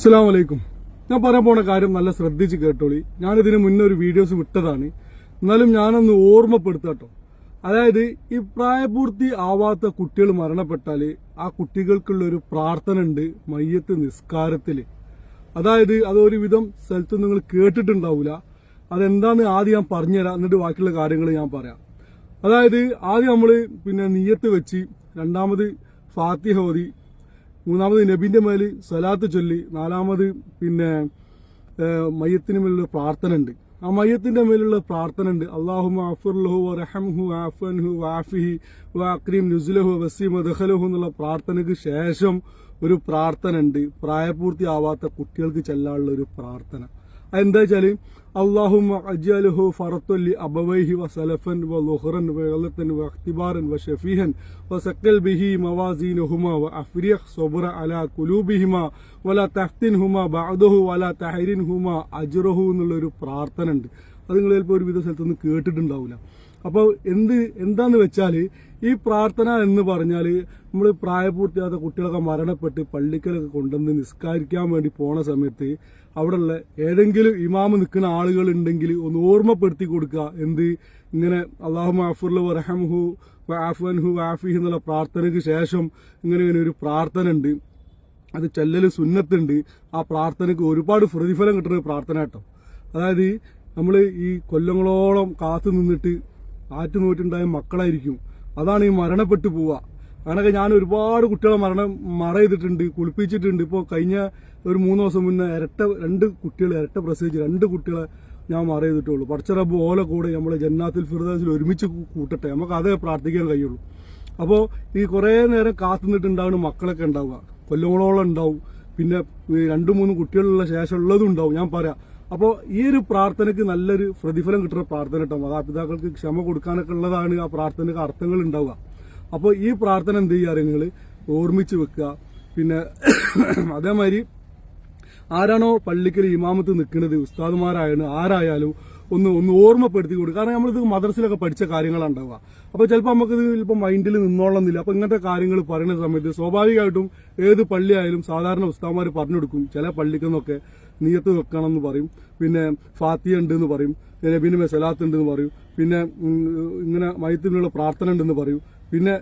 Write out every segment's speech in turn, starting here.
അസ്സാം വലൈക്കും ഞാൻ പറയാൻ പോണ കാര്യം നല്ല ശ്രദ്ധിച്ച് കേട്ടോളി. ഞാനിതിന് മുന്നേ ഒരു വീഡിയോസ് വിട്ടതാണ്. എന്നാലും ഞാനൊന്ന് ഓർമ്മപ്പെടുത്താട്ടോ. അതായത് ഈ പ്രായപൂർത്തി ആവാത്ത കുട്ടികൾ മരണപ്പെട്ടാൽ ആ കുട്ടികൾക്കുള്ള ഒരു പ്രാർത്ഥന ഉണ്ട് മയ്യത്ത് നിസ്കാരത്തിൽ അതായത് അതൊരുവിധം സ്ഥലത്ത് നിങ്ങൾ കേട്ടിട്ടുണ്ടാവില്ല അതെന്താന്ന് ആദ്യം ഞാൻ പറഞ്ഞുതരാം. എന്നിട്ട് ബാക്കിയുള്ള കാര്യങ്ങൾ ഞാൻ പറയാം. അതായത് ആദ്യം നമ്മൾ പിന്നെ നീയത്ത് വെച്ച് രണ്ടാമത് ഫാത്തിഹ ഓതി മൂന്നാമത് നബിന്റെ മേൽ സലാത്ത് ചൊല്ലി നാലാമത് പിന്നെ മയത്തിന് മേലുള്ള പ്രാർത്ഥന ഉണ്ട് ആ മയ്യത്തിന്റെ മേലുള്ള പ്രാർത്ഥന ഉണ്ട് അള്ളാഹു എന്നുള്ള പ്രാർത്ഥനയ്ക്ക് ശേഷം ഒരു കുട്ടികൾക്ക് ഒരു പ്രാർത്ഥന. അതെന്താ വെച്ചാല് അള്ളാഹുമ അജാലുഹു ഫറത്തുല്ലി അബവൈഹി വസലഫൻ വ ലുഹറൻ വ ഗലത്തൻ വ ഇഖ്തിബാറൻ വ ഷഫീഹൻ വ സക്കൽ ബിഹി മവാസീനുഹുമ വ അഫ്രിയഹ് സബ്ര അലാ കുലൂബിഹിമ വല തഹ്തിൻഹുമ ബഅദഹു വല തഹരിൻഹുമ അജ്റഹു എന്നുള്ള ഒരു പ്രാർത്ഥന ഉണ്ട് അത് നിങ്ങൾ ചിലപ്പോൾ ഒരുവിധ സ്ഥലത്തൊന്നും കേട്ടിട്ടുണ്ടാവില്ല അപ്പോൾ എന്ത് എന്താന്ന് വെച്ചാൽ ഈ പ്രാർത്ഥന എന്ന് പറഞ്ഞാൽ നമ്മൾ പ്രായപൂർത്തിയാത്ത കുട്ടികളൊക്കെ മരണപ്പെട്ട് പള്ളിക്കലൊക്കെ കൊണ്ടുവന്ന് നിസ്കാരിക്കാൻ വേണ്ടി പോണ സമയത്ത് അവിടെയുള്ള ഏതെങ്കിലും ഇമാമ് നിൽക്കുന്ന ആളുകൾ ഉണ്ടെങ്കിൽ ഒന്ന് ഓർമ്മപ്പെടുത്തി കൊടുക്കുക. എന്ത്? ഇങ്ങനെ അള്ളാഹു അഫുർല റഹംഹു ആഫ്വൻഹു ആഫിഹ് എന്നുള്ള പ്രാർത്ഥനയ്ക്ക് ശേഷം ഇങ്ങനെ ഇങ്ങനെ ഒരു പ്രാർത്ഥന ഉണ്ട്. അത് ചെല്ലൽ സുന്നത്തുണ്ട് ആ പ്രാർത്ഥനയ്ക്ക് ഒരുപാട് പ്രതിഫലം കിട്ടുന്ന പ്രാർത്ഥന കേട്ടോ. അതായത് നമ്മൾ ഈ കൊല്ലങ്ങളോളം കാത്തു നിന്നിട്ട് ആറ്റുനോറ്റുണ്ടായ മക്കളായിരിക്കും. അതാണ് ഈ മരണപ്പെട്ടു പോവുക. അങ്ങനെയൊക്കെ ഞാൻ ഒരുപാട് കുട്ടികളെ മരണം മറ ചെയ്തിട്ടുണ്ട് കുളിപ്പിച്ചിട്ടുണ്ട്. ഇപ്പോൾ കഴിഞ്ഞ ഒരു മൂന്ന് ദിവസം മുന്നേ ഇരട്ട രണ്ട് കുട്ടികൾ ഇരട്ട പ്രസവിച്ച് രണ്ട് കുട്ടികളെ ഞാൻ മറ ചെയ്തിട്ടുള്ളൂ. പടച്ചറബ് ഓല കൂടെ നമ്മളെ ജന്നാത്തിൽ ഫിർദാസിൽ ഒരുമിച്ച് കൂട്ടട്ടെ. നമുക്ക് അതേ പ്രാർത്ഥിക്കാൻ കഴിയുള്ളൂ. അപ്പോൾ ഈ കുറേ നേരം കാത്തുനിന്നിട്ടുണ്ടാവുന്ന മക്കളൊക്കെ ഉണ്ടാവുക. കൊല്ലങ്ങളോളം ഉണ്ടാവും. പിന്നെ രണ്ട് മൂന്ന് കുട്ടികളുള്ള ശേഷം ഉള്ളതും ഉണ്ടാവും. ഞാൻ പറയാം. അപ്പോൾ ഈ ഒരു പ്രാർത്ഥനയ്ക്ക് നല്ലൊരു പ്രതിഫലം കിട്ടുന്ന പ്രാർത്ഥന കേട്ടോ. മാതാപിതാക്കൾക്ക് ക്ഷമ കൊടുക്കാനൊക്കെ ഉള്ളതാണ് ആ പ്രാർത്ഥനയ്ക്ക് അർത്ഥങ്ങൾ ഉണ്ടാവുക. അപ്പോൾ ഈ പ്രാർത്ഥന എന്ത് ചെയ്യുക നിങ്ങൾ ഓർമ്മിച്ച് വെക്കുക. പിന്നെ അതേമാതിരി ആരാണോ പള്ളിക്കൽ ഇമാമത്ത് നിൽക്കുന്നത് ഉസ്താദുമാരായാലും ആരായാലും ഒന്ന് ഒന്ന് ഓർമ്മപ്പെടുത്തി കൊടുക്കുക. കാരണം നമ്മളിത് മദ്രസിലൊക്കെ പഠിച്ച കാര്യങ്ങളാണ് ഉണ്ടാവുക അപ്പോൾ ചിലപ്പോൾ നമുക്കിത് ഇപ്പം മൈൻഡിൽ നിന്നോളന്നില്ല. അപ്പോൾ ഇങ്ങനത്തെ കാര്യങ്ങൾ പറയുന്ന സമയത്ത് സ്വാഭാവികമായിട്ടും ഏത് പള്ളിയായാലും സാധാരണ ഉസ്താമാർ പറഞ്ഞു കൊടുക്കും. ചില പള്ളിക്കെന്നൊക്കെ നീയത്ത് വെക്കണം എന്ന് പറയും. പിന്നെ ഫാത്തിയ ഉണ്ട് എന്ന് പറയും. പിന്നെ പിന്നെ സലാത്ത് ഉണ്ട് എന്ന് പറയും. പിന്നെ ഇങ്ങനെ മയത്തിനുള്ള പ്രാർത്ഥന ഉണ്ടെന്ന് പറയും. പിന്നെ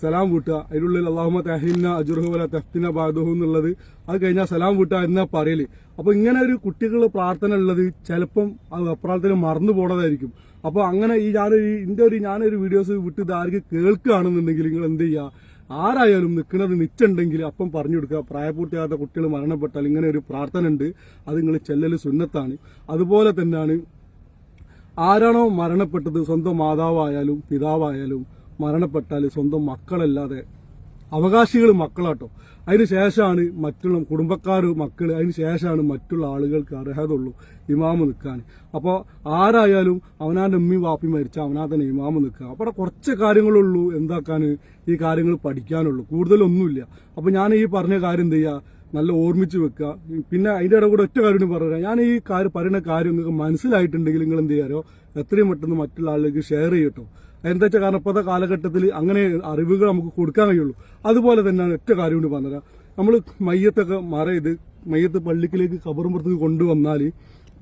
സലാം വീട്ടുക. അതിനുള്ളിൽ അള്ളാഹുമ തഹിന്ന അജുർഹു വല തെഫ്തിന ബാദുഹു എന്നുള്ളത്. അത് കഴിഞ്ഞാൽ സലാം വീട്ടുക എന്നാ പറയൽ. അപ്പൊ ഇങ്ങനെ ഒരു കുട്ടികളുടെ പ്രാർത്ഥന ഉള്ളത് ചിലപ്പം അത് അപ്രാർത്ഥന മറന്നു പോണതായിരിക്കും. അപ്പൊ അങ്ങനെ ഈ ഞാനൊരു ഇന്റെ ഒരു ഞാനൊരു വീഡിയോസ് വിട്ട് ഇതാർക്ക് കേൾക്കുകയാണെന്നുണ്ടെങ്കിൽ നിങ്ങൾ എന്ത് ചെയ്യുക ആരായാലും നിൽക്കുന്നത് നിച്ചുണ്ടെങ്കിൽ അപ്പം പറഞ്ഞു കൊടുക്കുക. പ്രായപൂർത്തിയാകാത്ത കുട്ടികൾ മരണപ്പെട്ടാൽ ഇങ്ങനെ ഒരു പ്രാർത്ഥന ഉണ്ട്. അത് നിങ്ങൾ ചെല്ലൽ സുന്നത്താണ്. അതുപോലെ തന്നെയാണ് ആരാണോ മരണപ്പെട്ടത് സ്വന്തം മാതാവായാലും പിതാവായാലും മരണപ്പെട്ടാൽ സ്വന്തം മക്കളല്ലാതെ അവകാശികൾ മക്കളാട്ടോ. അതിന് ശേഷമാണ് മറ്റുള്ള കുടുംബക്കാർ മക്കൾ അതിന് ശേഷമാണ് മറ്റുള്ള ആളുകൾക്ക് അർഹത ഉള്ളൂ ഇമാമ് നിൽക്കാൻ അപ്പോൾ ആരായാലും അവനാന്റെ ഉമ്മി വാപ്പി മരിച്ച അവനാ തന്നെ ഇമാമ് നിൽക്കുക. അപ്പോൾ കുറച്ച് കാര്യങ്ങളുള്ളൂ എന്താക്കാൻ ഈ കാര്യങ്ങൾ പഠിക്കാനുള്ളൂ. കൂടുതലൊന്നുമില്ല. അപ്പോൾ ഞാൻ ഈ പറഞ്ഞ കാര്യം എന്ത് ചെയ്യുക നല്ല ഓർമ്മിച്ച് വെക്കുക. പിന്നെ അതിന്റെ ഇടയിൽ കൂടെ ഒറ്റ കാര്യം പറയുക ഞാൻ ഈ കാര്യം പറയുന്ന കാര്യം നിങ്ങൾക്ക് മനസ്സിലായിട്ടുണ്ടെങ്കിൽ നിങ്ങൾ എന്ത് ചെയ്യാരോ എത്രയും പെട്ടെന്ന് മറ്റുള്ള ആളുകൾക്ക് ഷെയർ ചെയ്യട്ടോ. എന്താ വെച്ചാൽ കാരണം ഇപ്പോഴത്തെ കാലഘട്ടത്തിൽ അങ്ങനെ അറിവുകൾ നമുക്ക് കൊടുക്കാൻ കഴിയുള്ളൂ. അതുപോലെ തന്നെയാണ് ഒറ്റ കാര്യം കൊണ്ട് പറഞ്ഞുതരാം നമ്മൾ മയ്യത്തൊക്കെ മറ ചെയ്ത് മയ്യത്ത് പള്ളിക്കിലേക്ക് കബറുമ്പുറത്തേക്ക് കൊണ്ടുവന്നാൽ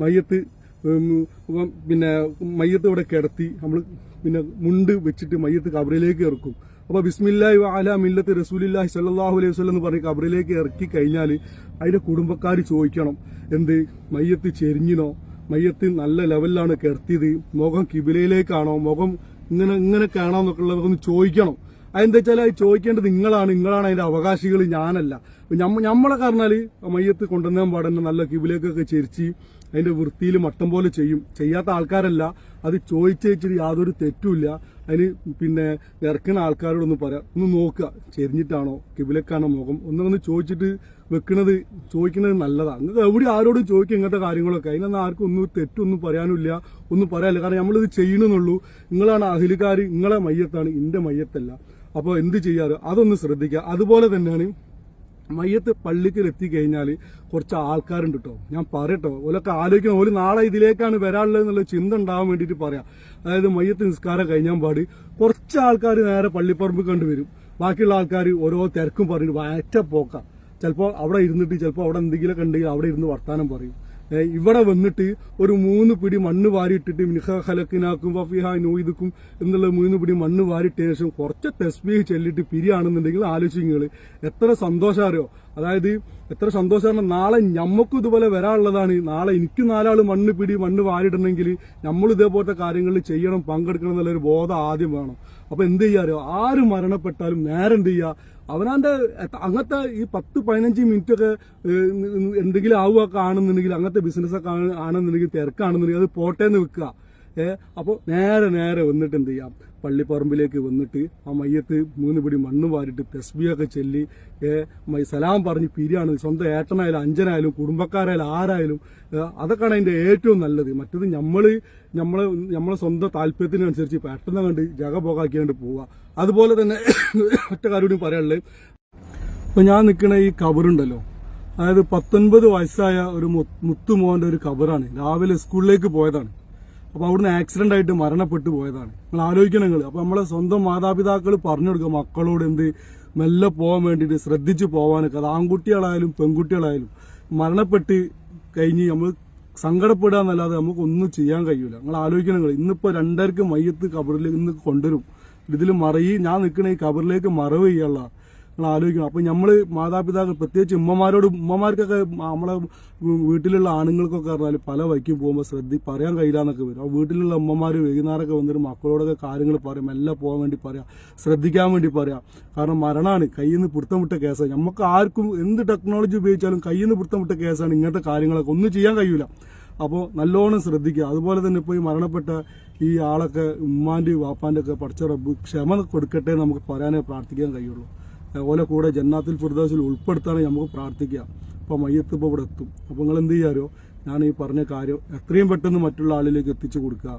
മയ്യത്ത് പിന്നെ മയ്യത്ത് ഇവിടെ കിടത്തി നമ്മൾ പിന്നെ മുണ്ട് വെച്ചിട്ട് മയ്യത്ത് കബറിലേക്ക് ഇറക്കും. അപ്പോൾ ബിസ്മില്ലാഹി അല മില്ലത്ത് റസൂലില്ലാഹി സല്ലാഹു അലൈഹി വസ്ലം എന്ന് പറഞ്ഞ് കബറിലേക്ക് ഇറക്കി കഴിഞ്ഞാൽ അതിന്റെ കുടുംബക്കാർ ചോദിക്കണം എന്ത് മയ്യത്ത് ചെരിഞ്ഞിനോ? മയ്യത്ത് നല്ല ലെവലിലാണ് കിടത്തിയത്. മുഖം കിബിലയിലേക്കാണോ? മുഖം ഇങ്ങനെ ഇങ്ങനെ കാണാം എന്നൊക്കെ ഉള്ളത് ഒന്ന് ചോദിക്കണം. അതെന്താ വെച്ചാൽ അത് ചോദിക്കേണ്ടത് നിങ്ങളാണ്. നിങ്ങളാണ് അതിന്റെ അവകാശികൾ ഞാനല്ല. നമ്മളെ കാരണാൽ മയ്യത്ത് കൊണ്ടുവന്നാൻ പാടുന്ന നല്ല കിബിലേക്കൊക്കെ ചെരിച്ച് അതിന്റെ വൃത്തിയിൽ മട്ടം പോലെ ചെയ്യും. ചെയ്യാത്ത ആൾക്കാരല്ല. അത് ചോദിച്ചു വെച്ചിട്ട് യാതൊരു തെറ്റുമില്ല. അതിന് പിന്നെ ഇറക്കുന്ന ആൾക്കാരോടൊന്ന് പറയാം ഒന്ന് നോക്കുക ചെരിഞ്ഞിട്ടാണോ കിബിലക്കാണോ മുഖം ഒന്നൊന്ന് ചോദിച്ചിട്ട് വെക്കുന്നത് ചോദിക്കുന്നത് നല്ലതാണ് നിങ്ങൾക്ക് എവിടെ ആരോടും ചോദിക്കുക ഇങ്ങനത്തെ കാര്യങ്ങളൊക്കെ. അതിനൊന്നും ആർക്കും ഒന്നും തെറ്റൊന്നും പറയാനില്ല ഒന്നും പറയാനില്ല. കാരണം നമ്മളിത് ചെയ്യണമെന്നുള്ളൂ നിങ്ങളാണ് അഹിലുകാർ നിങ്ങളെ മയ്യത്താണ് എന്റെ മയ്യത്തല്ല. അപ്പോൾ എന്ത് ചെയ്യാറ്? അതൊന്ന് ശ്രദ്ധിക്കുക. അതുപോലെ തന്നെയാണ് മയ്യത്ത് പള്ളിക്കൽ എത്തിക്കഴിഞ്ഞാൽ കുറച്ച് ആൾക്കാരുണ്ട് കേട്ടോ ഞാൻ പറയട്ടോ ഓലൊക്കെ ആലോചിക്കണം ഓൽ നാളെ ഇതിലേക്കാണ് വരാനുള്ളത് എന്നുള്ള ചിന്ത ഉണ്ടാവാൻ വേണ്ടിയിട്ട് പറയാം. അതായത് മയ്യത്ത് നിസ്കാരം കഴിഞ്ഞാൽ പാട് കുറച്ച് ആൾക്കാർ നേരെ പള്ളിപ്പറമ്പ് കണ്ടുവരും. ബാക്കിയുള്ള ആൾക്കാർ ഓരോ തിരക്കും പറഞ്ഞിട്ട് വയറ്റ പോക്കാം. ചിലപ്പോൾ അവിടെ ഇരുന്നിട്ട് ചിലപ്പോൾ അവിടെ എന്തെങ്കിലുമൊക്കെ ഉണ്ടെങ്കിൽ അവിടെ ഇരുന്ന് വർത്താനം പറയും. ഇവിടെ വന്നിട്ട് ഒരു മൂന്ന് പിടി മണ്ണ് വാരിയിട്ടിട്ട് മിനിഹ ഹലക്കിനാക്കും വഫിഹ നോയിദുക്കും എന്നുള്ള മൂന്ന് പിടി മണ്ണ് വാരിട്ട ശേഷം കുറച്ച് തെസ്ബീഹ് ചെല്ലിട്ട് പിരിയാണെന്നുണ്ടെങ്കിൽ ആലോചിക്കുക എത്ര സന്തോഷമാറിയോ അതായത് എത്ര സന്തോഷമാണ് നാളെ ഞമ്മക്കും ഇതുപോലെ വരാനുള്ളതാണ്. നാളെ എനിക്ക് നാലാൾ മണ്ണ് പിടി മണ്ണ് വാരിടണമെങ്കിൽ നമ്മൾ ഇതേപോലത്തെ കാര്യങ്ങളിൽ ചെയ്യണം പങ്കെടുക്കണം എന്നുള്ളൊരു ബോധം ആദ്യം വേണം. അപ്പൊ എന്ത് ചെയ്യാറോ ആര് മരണപ്പെട്ടാലും നേരെ എന്ത് ചെയ്യുക അവനാന്റെ അങ്ങനത്തെ ഈ പത്ത് പതിനഞ്ച് മിനിറ്റ് ഒക്കെ എന്തെങ്കിലും ആവുക കാണുന്നുണ്ടെങ്കിൽ അങ്ങനത്തെ ബിസിനസ് ഒക്കെ ആണ്- ആണെന്നുണ്ടെങ്കിൽ തിരക്കാണെന്നുണ്ടെങ്കിൽ അത് പോട്ടേന്ന് വെക്കുക. അപ്പോൾ നേരെ നേരെ വന്നിട്ട് എന്ത് ചെയ്യാം? പള്ളിപ്പറമ്പിലേക്ക് വന്നിട്ട് ആ മയ്യത്ത് മൂന്ന് പിടി മണ്ണ് വാരിട്ട് തെസ്ബിയൊക്കെ ചെല്ലി ഏഹ്, മൈ സലാം പറഞ്ഞ് പിരിയാണ്. സ്വന്തം ഏട്ടനായാലും അഞ്ചനായാലും കുടുംബക്കാരായാലും ആരായാലും അതൊക്കെയാണ് അതിന്റെ ഏറ്റവും നല്ലത്. മറ്റത് നമ്മൾ നമ്മളെ നമ്മളെ സ്വന്തം താല്പര്യത്തിനനുസരിച്ച് പെട്ടെന്ന് കണ്ട് ജഗ പോകാക്കിയാണ്ട് പോവുക അതുപോലെ തന്നെ ഒറ്റ കാര്യം പറയാനുള്ളത് ഇപ്പം ഞാൻ നിൽക്കുന്ന ഈ കബറുണ്ടല്ലോ. അതായത് പത്തൊൻപത് വയസ്സായ ഒരു മുത്തുമോന്റെ ഒരു കബറാണ്. രാവിലെ സ്കൂളിലേക്ക് പോയതാണ്. അപ്പൊ അവിടുന്ന് ആക്സിഡന്റ് ആയിട്ട് മരണപ്പെട്ടു പോയതാണ്. നിങ്ങൾ ആലോചിക്കണം നിങ്ങൾ അപ്പൊ നമ്മളെ സ്വന്തം മാതാപിതാക്കൾ പറഞ്ഞു കൊടുക്കുക മക്കളോട് എന്ത്? മെല്ലെ പോകാൻ വേണ്ടിയിട്ട് ശ്രദ്ധിച്ചു പോകാനൊക്കെ അത് ആൺകുട്ടികളായാലും പെൺകുട്ടികളായാലും മരണപ്പെട്ട് കഴിഞ്ഞ് നമ്മൾ സങ്കടപ്പെടുക എന്നല്ലാതെ നമുക്ക് ഒന്നും ചെയ്യാൻ കഴിയൂല. നിങ്ങൾ ആലോചിക്കണം നിങ്ങൾ ഇന്നിപ്പോ രണ്ടരക്ക് മയ്യത്ത് കബറിലേക്ക് ഇന്ന് കൊണ്ടുവരും. ഇതിൽ മറയി ഞാൻ നിൽക്കണ ഈ കബറിലേക്ക് മറവ് ചെയ്യാനുള്ള നിങ്ങൾ ആലോചിക്കണം. അപ്പൊ നമ്മൾ മാതാപിതാക്കൾ പ്രത്യേകിച്ച് ഉമ്മമാരോട് ഉമ്മമാർക്കൊക്കെ നമ്മളെ വീട്ടിലുള്ള ആണുങ്ങൾക്കൊക്കെ പറഞ്ഞാൽ പല വൈക്കും പോകുമ്പോൾ ശ്രദ്ധി പറയാൻ കഴിയില്ല എന്നൊക്കെ വരും. ആ വീട്ടിലുള്ള ഉമ്മമാര് വൈകുന്നേരമൊക്കെ വന്നിട്ട് മക്കളോടൊക്കെ കാര്യങ്ങൾ പറയും. എല്ലാം പോകാൻ വേണ്ടി പറയാം. ശ്രദ്ധിക്കാൻ വേണ്ടി പറയാം. കാരണം മരണമാണ് കയ്യിൽ നിന്ന് പിടുത്തം കേസാണ് നമുക്ക് ആർക്കും എന്ത് ടെക്നോളജി ഉപയോഗിച്ചാലും കയ്യിൽ നിന്ന് പിടുത്തം കേസാണ് ഇങ്ങനത്തെ കാര്യങ്ങളൊക്കെ. ഒന്നും ചെയ്യാൻ കഴിയൂല. അപ്പോൾ നല്ലോണം ശ്രദ്ധിക്കുക. അതുപോലെ തന്നെ ഇപ്പോൾ ഈ മരണപ്പെട്ട ഈ ആളൊക്കെ ഉമ്മാന്റെയും വാപ്പാന്റെ ഒക്കെ ക്ഷമ കൊടുക്കട്ടെ നമുക്ക് പറയാനേ പ്രാർത്ഥിക്കാൻ കഴിയുള്ളൂ. ഓലെ കൂടെ ജന്നാത്തിൽ ഫുർദോസിൽ ഉൾപ്പെടുത്താണ് നമുക്ക് പ്രാർത്ഥിക്കാം. അപ്പോൾ മയ്യത്ത് ഇപ്പോൾ ഇവിടെ എത്തും. അപ്പോൾ നിങ്ങൾ എന്ത് ചെയ്യാരോ ഞാൻ ഈ പറഞ്ഞ കാര്യം എത്രയും പെട്ടെന്ന് മറ്റുള്ള ആളിലേക്ക് എത്തിച്ചു കൊടുക്കുക.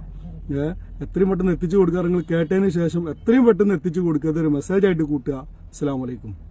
എത്രയും പെട്ടെന്ന് എത്തിച്ചു കൊടുക്കുക നിങ്ങൾ കേട്ടതിന് ശേഷം എത്രയും പെട്ടെന്ന് എത്തിച്ചു കൊടുക്കുക. ഒരു മെസ്സേജായിട്ട് കൂട്ടുക. അസ്സാം വലൈക്കും